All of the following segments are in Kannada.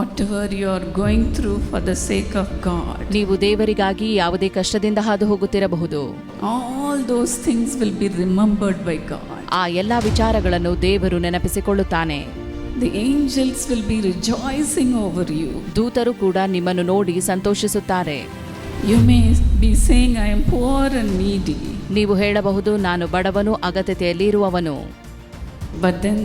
whatever you are going through for the sake of God, ನೀವು ದೇವರಿಗಾಗಿ ಯಾವುದೇ ಕಷ್ಟದಿಂದ ಹಾದು ಹೋಗುತ್ತಿರಬಹುದು all those things will be remembered by God. ಆ ಎಲ್ಲ ವಿಚಾರಗಳನ್ನು ದೇವರು ನೆನಪಿಸಿಕೊಳ್ಳುತ್ತಾನೆ The angels will be rejoicing over you. ದೂತರು ಕೂಡ ನಿಮ್ಮನ್ನು ನೋಡಿ ಸಂತೋಷಿಸುತ್ತಾರೆ You may be saying, I am poor and needy, ನೀವು ಹೇಳಬಹುದು ನಾನು ಬಡವನು ಅಗತ್ಯತೆಯಲ್ಲಿ ಇರುವವನು but then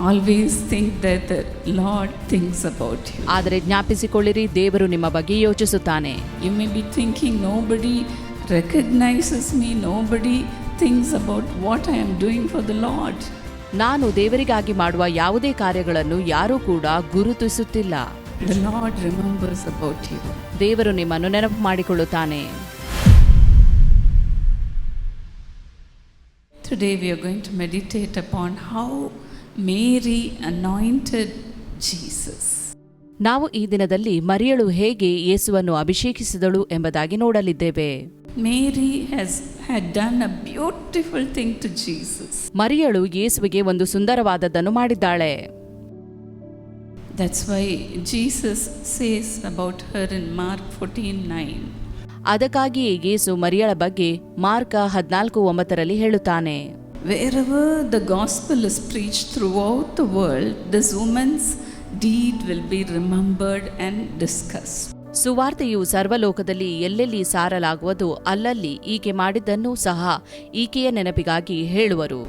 always think that the Lord thinks about you. ಆದರೆ ಜ್ಞಾಪಿಸಿಕೊಳ್ಳಿರಿ ದೇವರು ನಿಮ್ಮ ಬಗ್ಗೆ ಯೋಚಿಸುತ್ತಾನೆ you may be thinking nobody recognises me nobody thinks about what I am doing for the Lord. ನಾನು ದೇವರಿಗಾಗಿ ಮಾಡುವ ಯಾವುದೇ ಕಾರ್ಯಗಳನ್ನು ಯಾರೂ ಕೂಡ ಗುರುತಿಸುತ್ತಿಲ್ಲ the Lord remembers about you ದೇವರು ನಿಮ್ಮನ್ನು ನೆನಪು ಮಾಡಿಕೊಳ್ಳುತ್ತಾನೆ Today we are going to meditate upon how Mary anointed Jesus ನಾವು ಈ ದಿನದಲ್ಲಿ ಮರಿಯಳು ಹೇಗೆ ಯೇಸುವನ್ನು ಅಭಿಷೇಕಿಸಿದಳು ಎಂಬುದಾಗಿ ನೋಡಲಿದ್ದೇವೆ. Mary has had done a beautiful thing to Jesus ಮರಿಯಳು ಯೇಸುವಿಗೆ ಒಂದು ಸುಂದರವಾದದ್ದನ್ನು ಮಾಡಿದ್ದಾಳೆ. That's why Jesus says about her her Mark fourteen 14:9. ಅದಕ್ಕಾಗಿಯೇ ಯೇಸು ಮರಿಯಳ ಬಗ್ಗೆ ಮಾರ್ಕ ಹದಿನಾಲ್ಕು ಒಂಬತ್ತರಲ್ಲಿ ಹೇಳುತ್ತಾನೆ. Wherever the gospel is preached throughout the world, this woman's deed will be remembered and discussed. ಸುವಾರ್ತೆಯು ಸರ್ವಲೋಕದಲ್ಲಿ ಎಲ್ಲೆಲ್ಲಿ ಸಾರಲಾಗುವುದು ಅಲ್ಲಲ್ಲಿ ಈಕೆ ಮಾಡಿದ್ದನ್ನೂ ಸಹ ಈಕೆಯ ನೆನಪಿಗಾಗಿ ಹೇಳುವರು.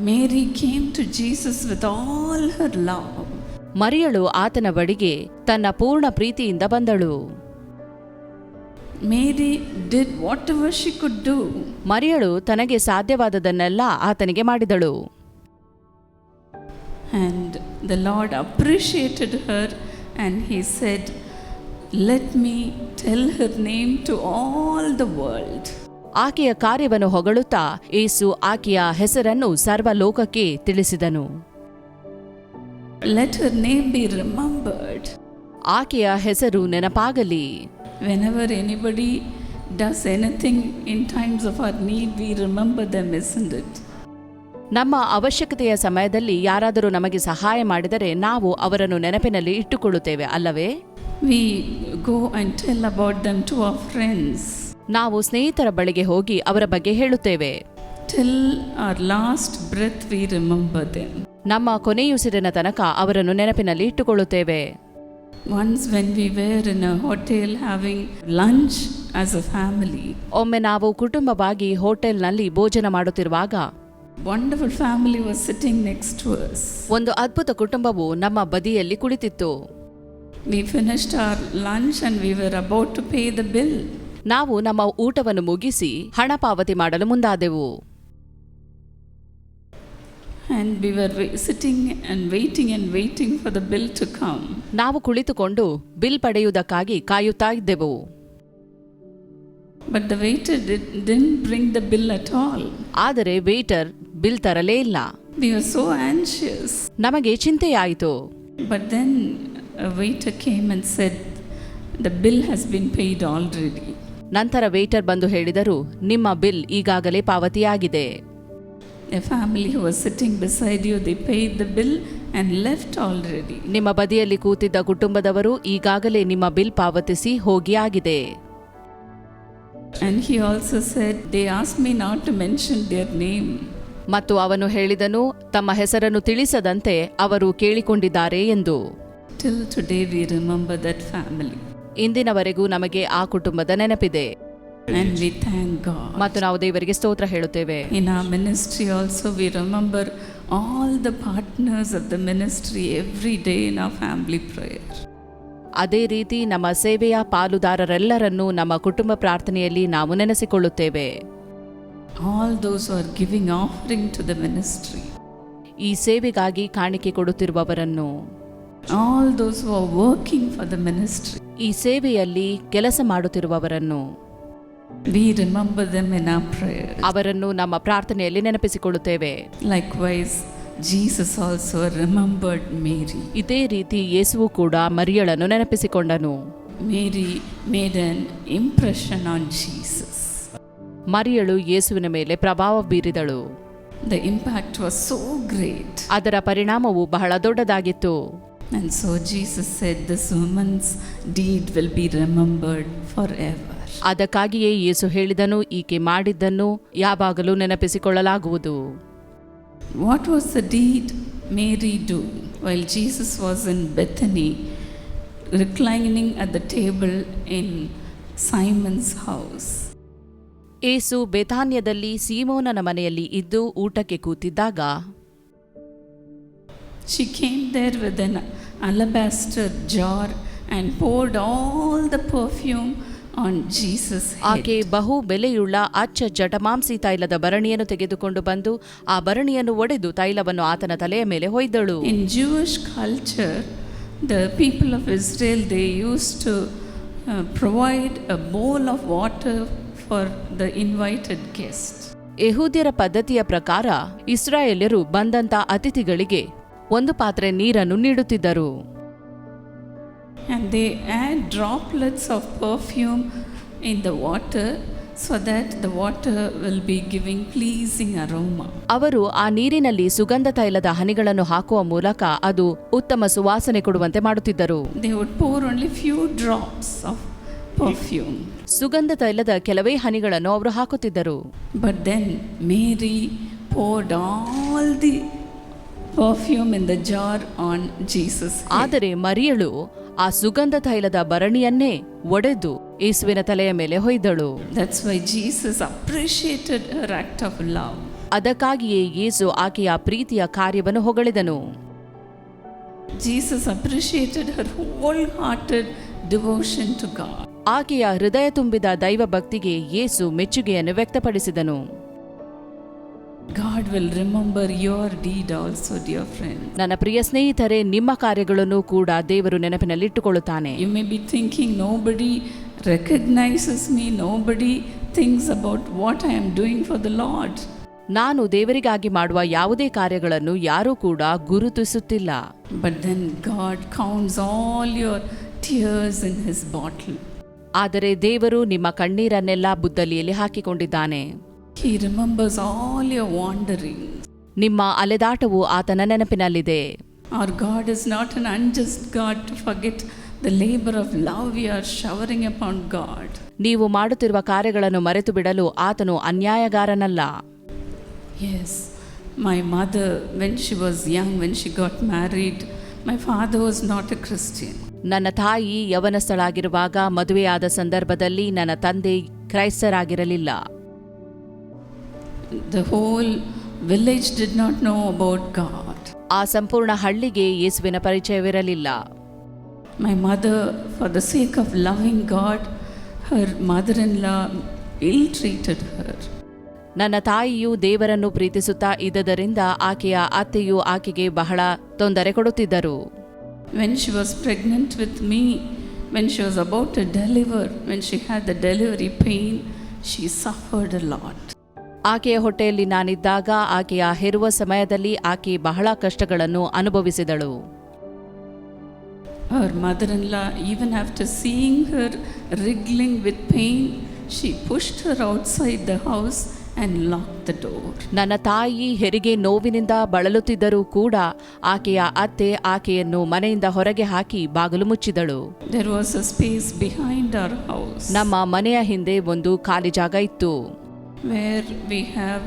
Mary came to Jesus with all her love ಮರಿಯಳು ಆತನ ಬಳಿಗೆ ತನ್ನ ಪೂರ್ಣ ಪ್ರೀತಿಯಿಂದ ಬಂದಳು. Mary did whatever she could do ಮರಿಯಳು ತನಗೆ ಸಾಧ್ಯವಾದದನ್ನೆಲ್ಲ ಆತನಿಗೆ ಮಾಡಿದಳು. And the Lord appreciated her and he said let me tell her name to all the world ಆಕೆಯ ಕಾರ್ಯವನ್ನು ಹೊಗಳುತ್ತಾ ಏಸು ಆಕೆಯ ಹೆಸರನ್ನು ಸರ್ವ ಲೋಕಕ್ಕೆ ತಿಳಿಸಿದನು. Let her name be remembered ಆಕೆಯ ಹೆಸರು ನೆನಪಾಗಲಿ. Whenever anybody does anything in times of our need, we remember them, isn't it? ನಮ್ಮ ಅವಶ್ಯಕತೆಯ ಸಮಯದಲ್ಲಿ ಯಾರಾದರೂ ನಮಗೆ ಸಹಾಯ ಮಾಡಿದರೆ ನಾವು ಅವರನ್ನು ನೆನಪಿನಲ್ಲಿ ಇಟ್ಟುಕೊಳ್ಳುತ್ತೇವೆ ಅಲ್ಲವೇ We go and tell about them to our friends. ನಾವು ಸ್ನೇಹಿತರ ಬಳಿಗೆ ಹೋಗಿ ಅವರ ಬಗ್ಗೆ ಹೇಳುತ್ತೇವೆ Till our last breath, we remember them. ನಮ್ಮ ಕೊನೆಯುಸಿರಿನ ತನಕ ಅವರನ್ನು ನೆನಪಿನಲ್ಲಿ ಇಟ್ಟುಕೊಳ್ಳುತ್ತೇವೆ Once when we were in a hotel having lunch as a family. ಒಮ್ಮೆ ನಾವು ಕುಟುಂಬವಾಗಿ ಹೋಟೆಲ್ನಲ್ಲಿ ಭೋಜನ ಮಾಡುತ್ತಿರುವಾಗ wonderful family was sitting next to us ಒಂದು ಅದ್ಭುತ ಕುಟುಂಬವು ನಮ್ಮ ಬದಿಯಲ್ಲಿ ಕುಳಿತಿತ್ತು. We finished our lunch and we were about to pay the bill ನಾವು ನಮ್ಮ ಊಟವನ್ನು ಮುಗಿಸಿ ಹಣ ಪಾವತಿ ಮಾಡಲು ಮುಂದಾದೆವು. And we were sitting and waiting and waiting for the bill to come. ನಾವು ಕುಳಿತುಕೊಂಡು ಬಿಲ್ ಪಡೆಯುವುದಕ್ಕಾಗಿ ಕಾಯುತ್ತಾ ಇದ್ದೆವು But the waiter did, didn't bring the bill at all. ಆದರೆ ವೇಟರ್ ಬಿಲ್ ತರಲೇ ಇಲ್ಲ We were so anxious. ನಮಗೆ ಚಿಂತೆಯಾಯಿತು But then a waiter came and said, The bill has been paid already. ನಂತರ ವೇಟರ್ ಬಂದು ಹೇಳಿದರು ನಿಮ್ಮ ಬಿಲ್ ಈಗಾಗಲೇ ಪಾವತಿಯಾಗಿದೆ A family who was sitting beside you, they paid the bill and left already. ನಿಮ್ಮ ಬದಿಯಲ್ಲಿ ಕೂತಿದ್ದ ಕುಟುಂಬದವರು ಈಗಾಗಲೇ ನಿಮ್ಮ ಬಿಲ್ ಪಾವತಿಸಿ ಹೋಗಿ ಆಗಿದೆ And he also said, They asked me not to mention their name. ಮತ್ತು ಅವನು ಹೇಳಿದನು ತಮ್ಮ ಹೆಸರನ್ನು ತಿಳಿಸದಂತೆ ಅವರು ಕೇಳಿಕೊಂಡಿದ್ದಾರೆ ಎಂದು Till today, we remember that family. ಇಂದಿನವರೆಗೂ ನಮಗೆ ಆ ಕುಟುಂಬದ ನೆನಪಿದೆ And we thank God. ಮತ್ತು ನಾವು ದೇವರಿಗೆ ಸ್ತೋತ್ರ ಹೇಳುತ್ತೇವೆ In our ministry, also, we remember all the partners of the ministry every day in our family prayer. ಅದೇ ರೀತಿ ನಮ್ಮ ಸೇವೆಯ ಪಾಲುದಾರರೆಲ್ಲರನ್ನೂ ನಮ್ಮ ಕುಟುಂಬ ಪ್ರಾರ್ಥನೆಯಲ್ಲಿ ನಾವು ನೆನೆಸಿಕೊಳ್ಳುತ್ತೇವೆ All those who are giving offering to the ministry, ಈ ಸೇವೆಗಾಗಿ ಕಾಣಿಕೆ ಕೊಡುತ್ತಿರುವವರನ್ನು all those who are working for the ministry, ಈ ಸೇವೆಯಲ್ಲಿ ಕೆಲಸ ಮಾಡುತ್ತಿರುವವರನ್ನು we remember them in our prayers. ಅವರನ್ನು ನಮ್ಮ ಪ್ರಾರ್ಥನೆಯಲ್ಲಿ ನೆನಪಿಸಿಕೊಳ್ಳುತ್ತೇವೆ Likewise, Jesus also remembered Mary. ಇದೇ ರೀತಿ ಯೇಸುವು ಕೂಡ ಮರಿಯಳನ್ನು ನೆನಪಿಸಿಕೊಂಡನು Mary made an impression on Jesus. ಮರಿಯಳು ಯೇಸುವಿನ ಮೇಲೆ ಪ್ರಭಾವ ಬೀರಿದಳು The impact was so great. ಅದರ ಪರಿಣಾಮವು ಬಹಳ ದೊಡ್ಡದಾಗಿತ್ತು And so Jesus said, This woman's deed will be remembered forever. ಅದಕ್ಕಾಗಿಯೇ ಯೇಸು ಹೇಳಿದನು ಈಕೆ ಮಾಡಿದ್ದನ್ನು ಯಾವಾಗಲೂ ನೆನಪಿಸಿಕೊಳ್ಳಲಾಗುವುದು what was the deed Mary do while Jesus was in Bethany reclining at the table in Simon's house ಏಸು ಬೇತಾನ್ಯದಲ್ಲಿ ಸೀಮೋನನ ಮನೆಯಲ್ಲಿ ಇದ್ದು ಊಟಕ್ಕೆ ಕೂತಿದ್ದಾಗ She came there with an alabaster jar and poured all the perfume on Jesus' head. ಆಕೆ ಬಹು ಬೆಲೆಯುಳ್ಳ ಅಚ್ಚ ಜಟಮಾಂಸಿ ತೈಲದ ಭರಣಿಯನ್ನು ತೆಗೆದುಕೊಂಡು ಬಂದು ಆ ಭರಣಿಯನ್ನು ಒಡೆದು ತೈಲವನ್ನು ಆತನ ತಲೆಯ ಮೇಲೆ ಹೊಯ್ದಳು In Jewish culture, the people of Israel they used to uh, provide a bowl of water for the invited guest. ಯಹೂದ್ಯರ ಪದ್ಧತಿಯ ಪ್ರಕಾರ ಇಸ್ರಾಯೇಲ್ಯರು Bandanta ಅತಿಥಿಗಳಿಗೆ ಒಂದು ಪಾತ್ರೆ ನೀರನ್ನು ನೀಡುತ್ತಿದ್ದರು And they add droplets of perfume in the water so that the water will be giving pleasing aroma. ಅವರು ಆ ನೀರಿನಲ್ಲಿ ಸುಗಂಧ ತೈಲದ ಹನಿಗಳನ್ನು ಹಾಕುವ ಮೂಲಕ ಅದು ಉತ್ತಮ ಸುವಾಸನೆ ಕೊಡುವಂತೆ ಮಾಡುತ್ತಿದ್ದರು They would pour only few drops of perfume. ಸುಗಂಧ ತೈಲದ ಕೆಲವೇ ಹನಿಗಳನ್ನು ಅವರು ಹಾಕುತ್ತಿದ್ದರು But then Mary poured all the perfume in the jar on Jesus' ಆದರೆ ಮರಿಯಳು ಆ ಸುಗಂಧ ತೈಲದ ಭರಣಿಯನ್ನೇ ಒಡೆದು ಯೇಸುವಿನ ತಲೆಯ ಮೇಲೆ ಹೊಯ್ದಳು That's why Jesus appreciated her act of love. ಅದಕ್ಕಾಗಿಯೇ ಯೇಸು ಆಕೆಯ ಪ್ರೀತಿಯ ಕಾರ್ಯವನ್ನು ಹೊಗಳಿದನು Jesus appreciated her wholehearted devotion to God. ಆಕೆಯ ಹೃದಯ ತುಂಬಿದ ದೈವ ಭಕ್ತಿಗೆ ಯೇಸು ಮೆಚ್ಚುಗೆಯನ್ನು ವ್ಯಕ್ತಪಡಿಸಿದನು God will remember your deed also, dear friends. ನನ್ನ ಪ್ರಿಯ ಸ್ನೇಹಿತರೆ ನಿಮ್ಮ ಕಾರ್ಯಗಳನ್ನು ಕೂಡ ದೇವರು ನೆನಪಿನಲ್ಲಿಟ್ಟುಕೊಳ್ಳುತ್ತಾನೆ You may be thinking nobody recognizes me, nobody thinks about what I am doing for the Lord. ನಾನು ದೇವರಿಗಾಗಿ ಮಾಡುವ ಯಾವುದೇ ಕಾರ್ಯಗಳನ್ನು ಯಾರೂ ಕೂಡ ಗುರುತಿಸುತ್ತಿಲ್ಲ But then God counts all your tears in His bottle. ಆದರೆ ದೇವರು ನಿಮ್ಮ ಕಣ್ಣೀರನ್ನೆಲ್ಲ ಬುದ್ದಲಿಯಲ್ಲಿ ಹಾಕಿಕೊಂಡಿದ್ದಾನೆ He remembers all your wanderings. ನಿಮ್ಮ ಅಲೆದಾಟವು ಆತನ ನೆನಪಿನಲ್ಲಿದೆ Our God is not an unjust God to forget the labor of love we are showering upon God. ನೀವು ಮಾಡುತ್ತಿರುವ ಕಾರ್ಯಗಳನ್ನು ಮರೆತು ಬಿಡಲು ಆತನು ಅನ್ಯಾಯಗಾರನಲ್ಲ Yes, my mother, when she was young, when she got married, my father was not a Christian. ನನ್ನ ತಾಯಿ ಯವನಸ್ಥಳಾಗಿರುವಾಗ ಮದುವೆಯಾದ ಸಂದರ್ಭದಲ್ಲಿ ನನ್ನ ತಂದೆ ಕ್ರೈಸ್ತರಾಗಿರಲಿಲ್ಲ The whole village did not know about God. ಆ ಸಂಪೂರ್ಣ ಹಳ್ಳಿಗೆ ಯೇಸುವಿನ ಪರಿಚಯವಿರಲಿಲ್ಲ My mother, for the sake of loving God, her mother in law ill treated her. ನನ್ನ ತಾಯಿಯು ದೇವರನ್ನು ಪ್ರೀತಿಸುತ್ತಾ ಇದ್ದದರಿಂದ ಆಕೆಯ ಅತ್ತೆಯು ಆಕೆಗೆ ಬಹಳ ತೊಂದರೆ ಕೊಡುತ್ತಿದ್ದರು When she was pregnant with me, when she was about to deliver, when she had the delivery pain, she suffered a lot. ಆಕೆಯ ಹೊಟ್ಟೆಯಲ್ಲಿ ನಾನಿದ್ದಾಗ ಆಕೆಯ ಹೆರುವ ಸಮಯದಲ್ಲಿ ಆಕೆ ಬಹಳ ಕಷ್ಟಗಳನ್ನು ಅನುಭವಿಸಿದಳು Her mother in law, even after seeing her wriggling with pain, she pushed her outside the house and locked the door. ನನ್ನ ತಾಯಿ ಹೆರಿಗೆ ನೋವಿನಿಂದ ಬಳಲುತ್ತಿದ್ದರೂ ಕೂಡ ಆಕೆಯ ಅತ್ತೆ ಆಕೆಯನ್ನು ಮನೆಯಿಂದ ಹೊರಗೆ ಹಾಕಿ ಬಾಗಿಲು ಮುಚ್ಚಿದಳು There was a space behind our house ನಮ್ಮ ಮನೆಯ ಹಿಂದೆ ಒಂದು ಖಾಲಿ ಜಾಗ ಇತ್ತು where we have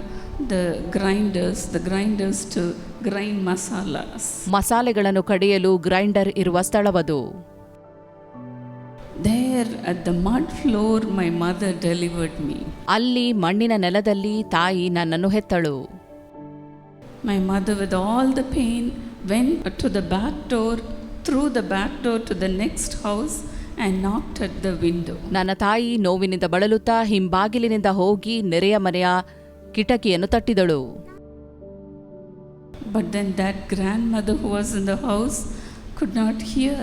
the grinders, the grinders to grind masalas. ಮಸಾಲೆಗಳನ್ನು ಕಡಿಯಲು ಗ್ರೈಂಡರ್ ಇರುವ ಸ್ಥಳವದು There at the mud floor, my mother delivered me. ಅಲ್ಲಿ ಮಣ್ಣಿನ ನೆಲದಲ್ಲಿ ತಾಯಿ ನನ್ನನ್ನು ಹೆತ್ತಳು My mother, with all the pain, went to the back door, through the back door to the next house, and knocked at the window. ನನ್ನ ತಾಯಿ ನೋವಿನಿಂದ ಬಳಲುತ್ತಾ ಹಿಂಬಾಗಿಲಿನಿಂದ ಹೋಗಿ ನೆರೆಯ ಮನೆಯ ಕಿಟಕಿಯನ್ನು ತಟ್ಟಿದಳು But then that grandmother who was in the house could not hear.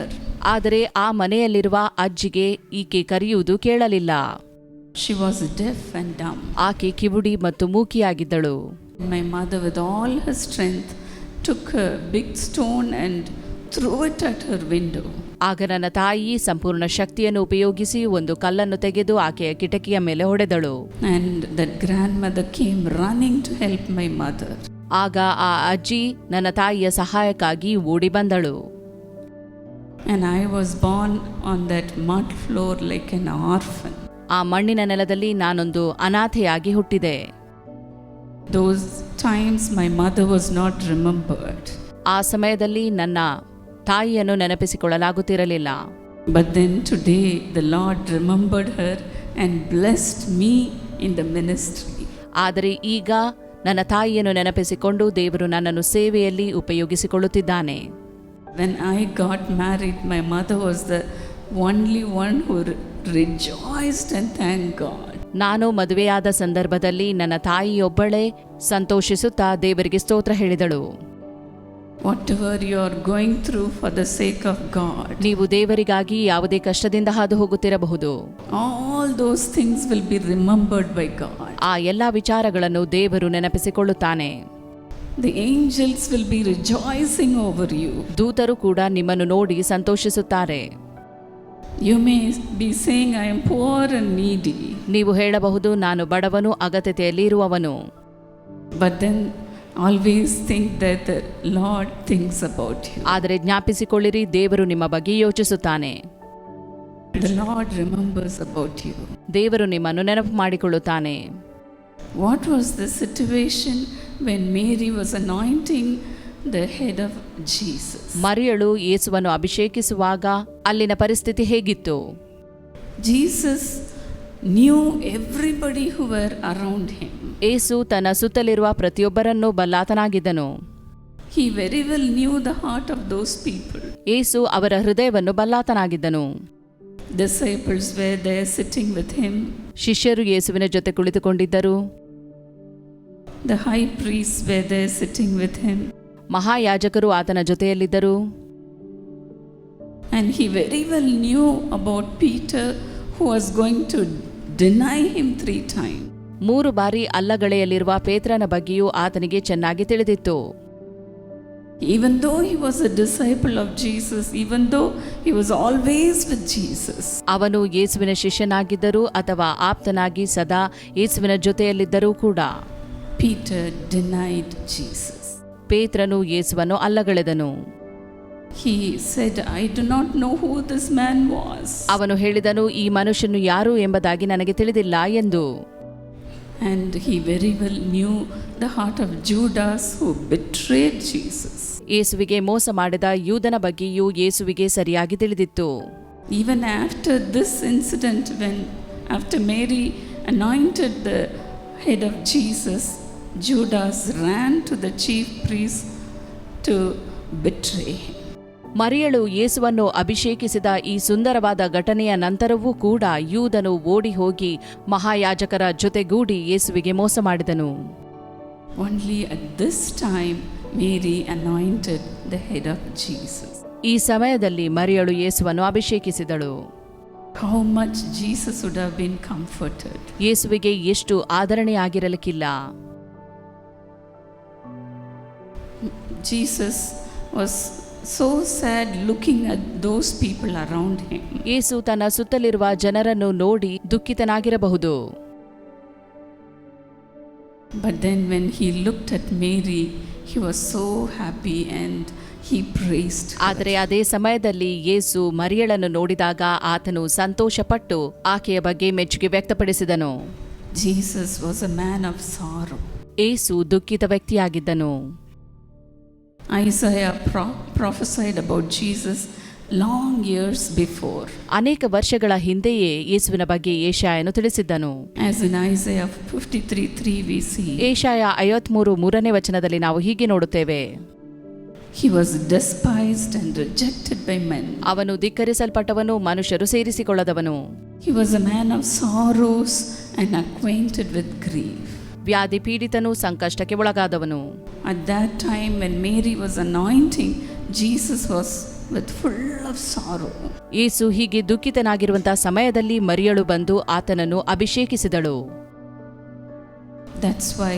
ಆದರೆ ಆ ಮನೆಯಲ್ಲಿರುವ ಅಜ್ಜಿಗೆ ಈಕೆ ಕರೆಯುವುದು ಕೇಳಲಿಲ್ಲ She was deaf and dumb. ಆಕೆ ಕಿವುಡಿ ಮತ್ತು ಮೂಕಿಯಾಗಿದ್ದಳು My mother, with all her strength, took a big stone and threw it at her window. ಆಗ ನನ್ನ ತಾಯಿ ಸಂಪೂರ್ಣ ಶಕ್ತಿಯನ್ನು ಉಪಯೋಗಿಸಿ ಒಂದು ಕಲ್ಲನ್ನು ತೆಗೆದು ಆಕೆಯ ಕಿಟಕಿಯ ಮೇಲೆ ಹೊಡೆದಳು And that grandmother came running to help my mother. ಆಗ ಆ ಅಜ್ಜಿ ನನ್ನ ತಾಯಿಯ ಸಹಾಯಕ್ಕಾಗಿ ಓಡಿ ಬಂದಳು And I was born on that mud floor like an orphan. ಆ ಮಣ್ಣಿನ ನೆಲದಲ್ಲಿ ನಾನೊಂದು ಅನಾಥೆಯಾಗಿ ಹುಟ್ಟಿದೆ Those times my mother was not remembered. ಆ ಸಮಯದಲ್ಲಿ ನನ್ನ ತಾಯಿಯನ್ನು ನೆನಪಿಸಿಕೊಳ್ಳಲಾಗುತ್ತಿರಲಿಲ್ಲ. But then today the Lord remembered her and blessed me in the ministry ಆದರೆ ಈಗ ನನ್ನ ತಾಯಿಯನ್ನು ನೆನಪಿಸಿಕೊಂಡು ದೇವರು ನನ್ನನ್ನು ಸೇವೆಯಲ್ಲಿ ಉಪಯೋಗಿಸಿಕೊಳ್ಳುತ್ತಿದ್ದಾನೆ. When I got married my mother was the only one who rejoiced rejoiced and God God. ನಾನು ಮದುವೆಯಾದ ಸಂದರ್ಭದಲ್ಲಿ ನನ್ನ ತಾಯಿಯೊಬ್ಬಳೇ ಸಂತೋಷಿಸುತ್ತಾ ದೇವರಿಗೆ ಸ್ತೋತ್ರ ಹೇಳಿದಳು. Whatever you are going through for the sake of God, ನೀವು ದೇವರಿಗಾಗಿ ಯಾವುದೇ ಕಷ್ಟದಿಂದ ಹಾದು ಹೋಗುತ್ತಿರಬಹುದು all those things will be remembered by God. ಆ ಎಲ್ಲ ವಿಚಾರಗಳನ್ನು ದೇವರು ನೆನಪಿಸಿಕೊಳ್ಳುತ್ತಾನೆ The angels will be rejoicing over you. ದೂತರು ಕೂಡ ನಿಮ್ಮನ್ನು ನೋಡಿ ಸಂತೋಷಿಸುತ್ತಾರೆ You may be saying, I am poor and needy, ನೀವು ಹೇಳಬಹುದು ನಾನು ಬಡವನು ಅಗತ್ಯತೆಯಲ್ಲಿ ಇರುವವನು but then always think that the thinks about you you. ಆದರೆ ಜ್ಞಾಪಿಸಿಕೊಳ್ಳಿರಿ ದೇವರು ನಿಮ್ಮ ಬಗ್ಗೆ ಯೋಚಿಸುತ್ತಾನೆ the Lord remembers about you ದೇವರು ನಿಮ್ಮನ್ನು ನೆನಪು ಮಾಡಿಕೊಳ್ಳುತ್ತಾನೆ what was the situation when Mary was anointing the head of Jesus? ಮರಿಯಳು ಯೇಸುವನ್ನು ಅಭಿಷೇಕಿಸುವಾಗ ಅಲ್ಲಿನ ಪರಿಸ್ಥಿತಿ ಹೇಗಿತ್ತು Jesus knew everybody who around around him. ಏಸು ತನ್ನ ಸುತ್ತಲಿರುವ ಪ್ರತಿಯೊಬ್ಬರನ್ನೂ ಬಲ್ಲಾತನಾಗಿದ್ದನು He very well knew the heart of those people. ಏಸು ಅವರ ಹೃದಯವನ್ನು ಬಲ್ಲಾತನಾಗಿದ್ದನು Disciples were there sitting with him. ಶಿಷ್ಯರು ಯೇಸುವಿನ ಜೊತೆ ಕುಳಿತುಕೊಂಡಿದ್ದರು The high priests were there sitting with him. ಮಹಾಯಾಜಕರು ಆತನ ಜೊತೆಯಲ್ಲಿದ್ದರು And he very well knew about Peter who was going to deny him three times. ಮೂರು ಬಾರಿ ಅಲ್ಲಗಳೆಯಲ್ಲಿರುವ ಪೇತ್ರನ ಬಗ್ಗೆಯೂ ಆತನಿಗೆ ಚೆನ್ನಾಗಿ ತಿಳಿದಿತ್ತು. Even though he was a disciple of Jesus, even though he was always with Jesus, ಅವನು ಯೇಸುವಿನ ಶಿಷ್ಯನಾಗಿದ್ದರೂ ಅಥವಾ ಆಪ್ತನಾಗಿ ಸದಾ ಯೇಸುವಿನ ಜೊತೆಯಲ್ಲಿದ್ದರೂ ಕೂಡ. Peter denied Jesus. ಪೇತ್ರನು ಯೇಸುವನ್ನು ಅಲ್ಲಗಳೆದನು. He said, I do not know who this man was. ಅವನು ಹೇಳಿದನು ಈ ಮನುಷ್ಯನು ಯಾರು ಎಂಬುದಾಗಿ ನನಗೆ ತಿಳಿದಿಲ್ಲ ಎಂದು. And he very well knew the heart of Judas who betrayed Jesus. ಯೇಸುವಿಗೆ ಮೋಸ ಮಾಡಿದ ಯೂದನ ಬಗ್ಗೆಯೂ ಯೇಸುವಿಗೆ ಸರಿಯಾಗಿ ತಿಳಿದಿತ್ತು Even after this incident, when after Mary anointed the head of Jesus, Judas ran to the chief priest to betray him. ಮರಿಯಳು ಯೇಸುವನ್ನು ಅಭಿಷೇಕಿಸಿದ ಈ ಸುಂದರವಾದ ಘಟನೆಯ ನಂತರವೂ ಕೂಡ ಯೂದನು ಓಡಿ ಹೋಗಿ ಮಹಾಯಾಜಕರ ಜೊತೆಗೂಡಿ ಯೇಸುವಿಗೆ ಮೋಸ ಮಾಡಿದನು the head of Jesus. ಈ ಸಮಯದಲ್ಲಿ ಮರಿಯಳು ಯೇಸುವನ್ನು ಅಭಿಷೇಕಿಸಿದಳು How much Jesus would have been comforted. ಯೇಸುವಿಗೆ ಎಷ್ಟು ಆದರಣೆಯಾಗಿರಲಿಕ್ಕಿಲ್ಲ Jesus was so sad looking at those people around him. ಯೇಸು ತನ್ನ ಸುತ್ತಲಿರುವ ಜನರನ್ನು ನೋಡಿ ದುಃಖಿತನಾಗಿರಬಹುದು but then when he looked at Mary he was so happy and he her. ಆದರೆ ಅದೇ ಸಮಯದಲ್ಲಿ ಯೇಸು ಮರಿಯಳನ್ನು ನೋಡಿದಾಗ ಆತನು ಸಂತೋಷಪಟ್ಟು ಆಕೆಯ ಬಗ್ಗೆ ಮೆಚ್ಚುಗೆ ವ್ಯಕ್ತಪಡಿಸಿದನು Jesus was a man of sorrow. ಏಸು ದುಃಖಿತ ವ್ಯಕ್ತಿಯಾಗಿದ್ದನು Isaiah pro- prophesied about Jesus long years before. ಅನೇಕ ವರ್ಷಗಳ ಹಿಂದೆಯೇ ಯೇಸುವಿನ ಬಗ್ಗೆ ಏಷಾಯನು ತಿಳಿಸಿದ್ದನು As in Isaiah 53 3, we see Yeshaya ಐವತ್ಮೂರು ಮೂರನೇ ವಚನದಲ್ಲಿ ನಾವು ಹೀಗೆ ನೋಡುತ್ತೇವೆ he was despised and rejected by men. ಅವನು ಧಿಕ್ಕರಿಸಲ್ಪಟ್ಟವನು ಮನುಷ್ಯರು ಸೇರಿಸಿಕೊಳ್ಳದವನು He was a man of sorrows and acquainted with grief. ವ್ಯಾಧಿ ಪೀಡಿತನು ಸಂಕಷ್ಟಕ್ಕೆ ಒಳಗಾದವನು Mary was anointing, Jesus was with full of sorrow. ಯೇಸು ಹೀಗೆ ದುಃಖಿತನಾಗಿರುವಂತಹ ಸಮಯದಲ್ಲಿ ಮರಿಯಳು ಬಂದು ಆತನನ್ನು ಅಭಿಷೇಕಿಸಿದಳು That's why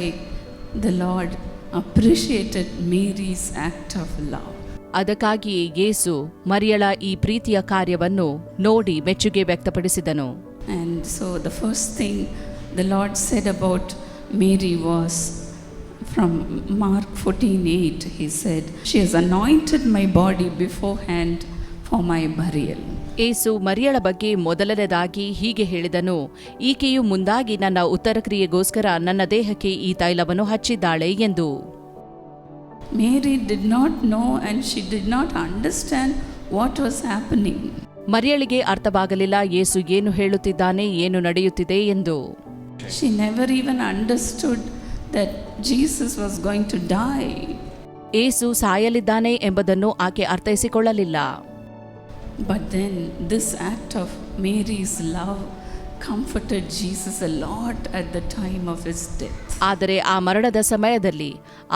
the Lord appreciated Mary's act of love. ಅದಕ್ಕಾಗಿಯೇ ಯೇಸು ಮರಿಯಳ ಈ ಪ್ರೀತಿಯ ಕಾರ್ಯವನ್ನು ನೋಡಿ ಮೆಚ್ಚುಗೆ ವ್ಯಕ್ತಪಡಿಸಿದನು and so the first thing the Lord said about Mary was from Mark 14:8 he said she has anointed my body beforehand for my burial. ಏಸು ಮರಿಯಳ ಬಗ್ಗೆ ಮೊದಲನೇದಾಗಿ ಹೀಗೆ ಹೇಳಿದನು ಈಕೆಯು ಮುಂದಾಗಿ ನನ್ನ ಉತ್ತರ ಕ್ರಿಯೆಗೋಸ್ಕರ ನನ್ನ ದೇಹಕ್ಕೆ ಈ ತೈಲವನ್ನು ಹಚ್ಚಿದ್ದಾಳೆ ಎಂದು. Mary did not know and she not understand what was happening ಮರಿಯಳಿಗೆ ಅರ್ಥವಾಗಲಿಲ್ಲ ಏಸು ಏನು ಹೇಳುತ್ತಿದ್ದಾನೆ ಏನು ನಡೆಯುತ್ತಿದೆ ಎಂದು. She never even understood that Jesus was going to die. ಏಸು ಸಾಯಲಿದ್ದಾನೆ ಎಂಬುದನ್ನು ಆಕೆ ಅರ್ಥೈಸಿಕೊಳ್ಳಲಿಲ್ಲ But then, this act of Mary's love comforted Jesus a lot at the time of his death. ಆದರೆ ಆ ಮರಣದ ಸಮಯದಲ್ಲಿ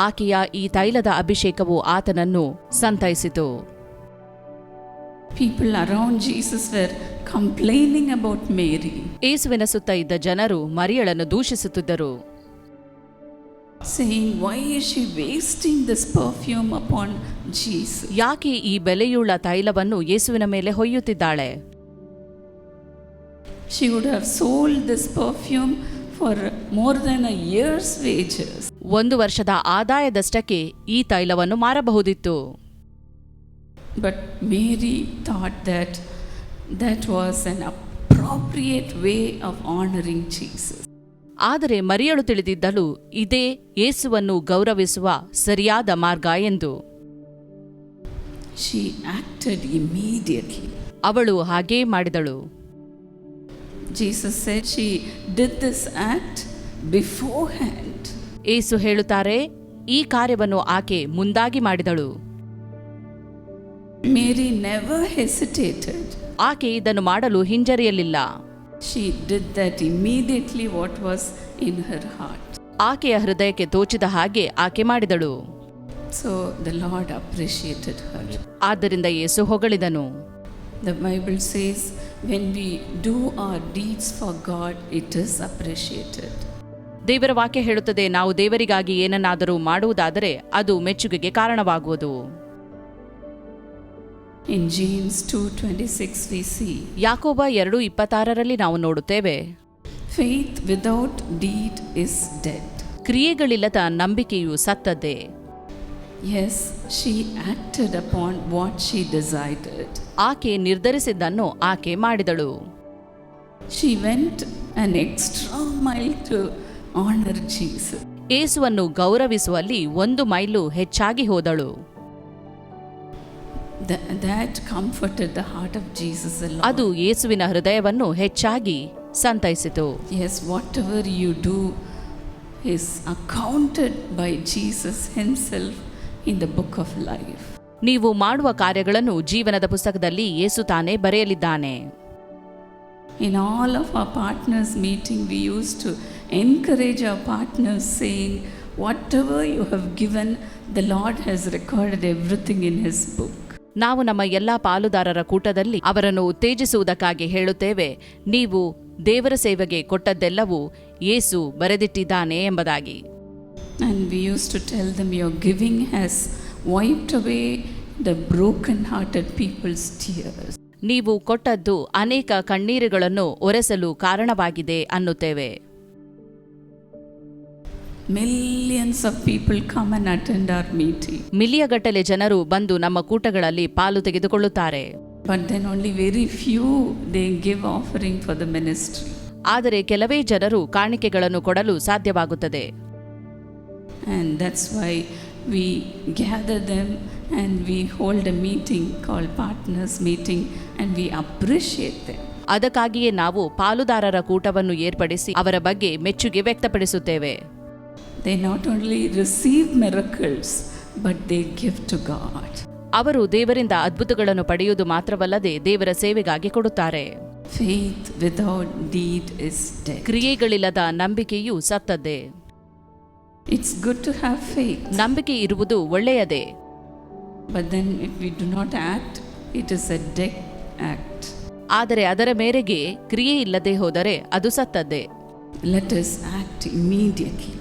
ಆಕೆಯ ಈ ತೈಲದ ಅಭಿಷೇಕವು ಆತನನ್ನು ಸಂತೈಸಿತು People around Jesus were complaining about Mary, ಏಸುವಿನ ಸುತ್ತ ಇದ್ದ ಜನರು ಮರಿಯಳನ್ನು ದೂಷಿಸುತ್ತಿದ್ದರು saying, Why is she wasting this perfume upon Jesus? ಯಾಕೆ ಈ ಬೆಲೆಯುಳ್ಳ ತೈಲವನ್ನು ಯೇಸುವಿನ ಮೇಲೆ ಹೊಯ್ಯುತ್ತಿದ್ದಾಳೆ She would have sold this perfume for more than a year's wages. ಒಂದು ವರ್ಷದ ಆದಾಯದಷ್ಟಕ್ಕೆ ಈ ತೈಲವನ್ನು ಮಾರಬಹುದಿತ್ತು But Mary thought that that was an appropriate way of honoring Jesus. ಆದರೆ ಮರಿಯಳು ತಿಳಿದಿದ್ದಲು ಇದೇ ಯೇಸುವನ್ನು ಗೌರವಿಸುವ ಸರಿಯಾದ ಮಾರ್ಗ ಎಂದು She acted immediately. ಅವಳು ಹಾಗೇ ಮಾಡಿದಳು Jesus said she did this act beforehand. ಏಸು ಹೇಳುತ್ತಾರೆ ಈ ಕಾರ್ಯವನ್ನು ಆಕೆ ಮುಂದಾಗಿ ಮಾಡಿದಳು ಮೇರಿ ನೆವರ್ ಹೆಸಿಟೇಟೆಡ್ ಆಕೆ ಇದನ್ನು ಮಾಡಲು ಹಿಂಜರಿಯಲಿಲ್ಲ. She did that immediately what was in her heart ಆಕೆಯ ಹೃದಯಕ್ಕೆ ತೋಚಿದ ಹಾಗೆ ಆಕೆ ಮಾಡಿದಳು. So the Lord appreciated her ಆದ್ದರಿಂದ ಯೇಸು ಹೊಗಳಿದನು. The Bible says when we do our deeds for God it is appreciated ದೇವರ ವಾಕ್ಯ ಹೇಳುತ್ತದೆ ನಾವು ದೇವರಿಗಾಗಿ ಏನನ್ನಾದರೂ ಮಾಡುವುದಾದರೆ ಅದು ಮೆಚ್ಚುಗೆಗೆ ಕಾರಣವಾಗುವುದು. In James 2:26 we see ಯಾಕೋಬ ಎರಡು ಇಪ್ಪತ್ತಾರರಲ್ಲಿ ನಾವು ನೋಡುತ್ತೇವೆ faith without deed is dead. ಕ್ರಿಯೆಗಳಿಲ್ಲದ ನಂಬಿಕೆಯು ಸತ್ತದ್ದೇ Yes, she acted upon what she decided. ಆಕೆ ನಿರ್ಧರಿಸಿದ್ದನ್ನು ಆಕೆ ಮಾಡಿದಳು She went an extra mile to honor Jesus. ಏಸುವನ್ನು ಗೌರವಿಸುವಲ್ಲಿ ಒಂದು ಮೈಲು ಹೆಚ್ಚಾಗಿ ಹೋದಳು ಅದು ಯೇಸುವಿನ ಹೃದಯವನ್ನು ಹೆಚ್ಚಾಗಿ ಸಂತೈಸಿತು Yes, whatever you do is accounted by Jesus Himself in the book of life. ನೀವು ಮಾಡುವ ಕಾರ್ಯಗಳನ್ನು ಜೀವನದ ಪುಸ್ತಕದಲ್ಲಿ ಯೇಸು ತಾನೇ ಬರೆಯಲಿದ್ದಾನೆ In all of our partners' meeting, we used to encourage our partners, saying, Whatever you have given, the Lord has recorded everything in His book. ನಾವು ನಮ್ಮ ಎಲ್ಲ ಪಾಲುದಾರರ ಕೂಟದಲ್ಲಿ ಅವರನ್ನು ಉತ್ತೇಜಿಸುವುದಕ್ಕಾಗಿ ಹೇಳುತ್ತೇವೆ ನೀವು ದೇವರ ಸೇವೆಗೆ ಕೊಟ್ಟದ್ದೆಲ್ಲವೂ ಯೇಸು ಬರೆದಿಟ್ಟಿದ್ದಾನೆ ಎಂಬುದಾಗಿ And we used to tell them, Your giving has wiped away the broken hearted people's tears. ನೀವು ಕೊಟ್ಟದ್ದು ಅನೇಕ ಕಣ್ಣೀರುಗಳನ್ನು ಒರೆಸಲು ಕಾರಣವಾಗಿದೆ ಅನ್ನುತ್ತೇವೆ Millions of people come and attend our meeting. ಮಿಲಿಯಗಟ್ಟಲೆ ಜನರು ಬಂದು ನಮ್ಮ ಕೂಟಗಳಲ್ಲಿ ಪಾಲು ತೆಗೆದುಕೊಳ್ಳುತ್ತಾರೆ But then only very few they give offering for the ministry. ಆದರೆ ಕೆಲವೇ ಜನರು ಕಾಣಿಕೆಗಳನ್ನು ಕೊಡಲು ಸಾಧ್ಯವಾಗುತ್ತದೆ And that's why we gather them and we hold a meeting called partners meeting and we appreciate them. ಅದಕ್ಕಾಗಿಯೇ ನಾವು ಪಾಲುದಾರರ ಕೂಟವನ್ನು ಏರ್ಪಡಿಸಿ ಅವರ ಬಗ್ಗೆ ಮೆಚ್ಚುಗೆ ವ್ಯಕ್ತಪಡಿಸುತ್ತೇವೆ They not only receive miracles but they give to God. ಅವರು ದೇವರಿಂದ ಅದ್ಭುತಗಳನ್ನು ಪಡೆಯುವುದು ಮಾತ್ರವಲ್ಲದೆ ದೇವರ ಸೇವೆಗಾಗಿ ಕೊಡುತ್ತಾರೆ Faith without deed is dead. ಕ್ರಿಯೆಗಳಿಲ್ಲದ ನಂಬಿಕೆಯು ಸತ್ತದ್ದೇ It's good to have faith, ನಂಬಿಕೆ ಇರುವುದು ಒಳ್ಳೆಯದೇ but then if we do not act, it is a dead act. ಆದರೆ ಅದರ ಮೇರೆಗೆ ಕ್ರಿಯೆ ಇಲ್ಲದೆ ಹೋದರೆ ಅದು ಸತ್ತದ್ದೇ Let us act immediately.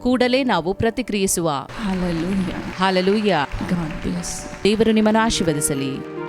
ಕೂಡಲೇ ನಾವು ಪ್ರತಿಕ್ರಿಯಿಸುವ. ದೇವರು ನಿಮ್ಮನ್ನು ಆಶೀರ್ವದಿಸಲಿ.